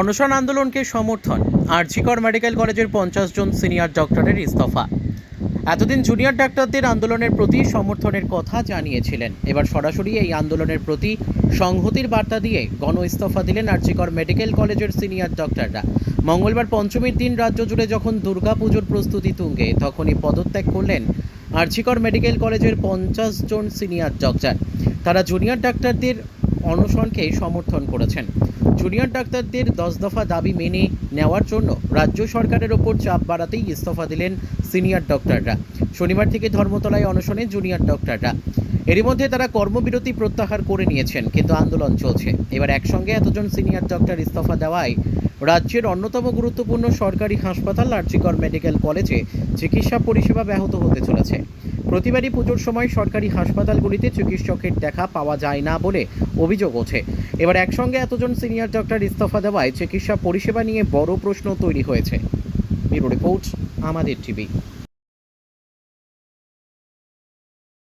অনশন আন্দোলনকে সমর্থন, আরজিকর মেডিকেল কলেজের পঞ্চাশ জন সিনিয়র ডক্টরের ইস্তফা। এতদিন জুনিয়র ডাক্তারদের আন্দোলনের প্রতি সমর্থনের কথা জানিয়েছিলেন। এবার সরাসরি এই আন্দোলনের প্রতি সংহতির বার্তা দিয়ে গণ ইস্তফা দিলেন আরজিকর মেডিকেল কলেজের সিনিয়র ডক্টররা। মঙ্গলবার পঞ্চমীর দিন রাজ্য জুড়ে যখন দুর্গাপুজোর প্রস্তুতি তুঙ্গে, তখনই পদত্যাগ করলেন আরজিকর মেডিকেল কলেজের পঞ্চাশ জন সিনিয়র ডক্টর। তারা জুনিয়র ডাক্তারদের অনশনকে সমর্থন করেছেন। জুনিয়র ডাক্তারদের দশ দফা দাবি মেনে নেওয়ার জন্য রাজ্য সরকারের ওপর চাপ বাড়াতেই ইস্তফা দিলেন সিনিয়র ডক্টররা শনিবার থেকে ধর্মতলায় অনশনে জুনিয়র ডক্টররা এরই মধ্যে তারা কর্মবিরতি প্রত্যাহার করে নিয়েছেন, কিন্তু আন্দোলন চলছে। এবার একসঙ্গে এতজন সিনিয়র ডক্টর ইস্তফা দেওয়ায় রাজ্যের অন্যতম গুরুত্বপূর্ণ সরকারি হাসপাতাল আর্জিকর মেডিকেল কলেজে চিকিৎসা পরিষেবা ব্যাহত হতে চলেছে। প্রতিবারই পুজোর সময় সরকারি হাসপাতালগুলিতে চিকিৎসকের দেখা পাওয়া যায় না বলে অভিযোগ ওঠে। এবার একসঙ্গে এতজন সিনিয়র ডক্টর ইস্তফা দেওয়ায় চিকিৎসা পরিষেবা নিয়ে বড় প্রশ্ন তৈরি হয়েছে। ব্যুরো রিপোর্ট, আমাদের টিভি।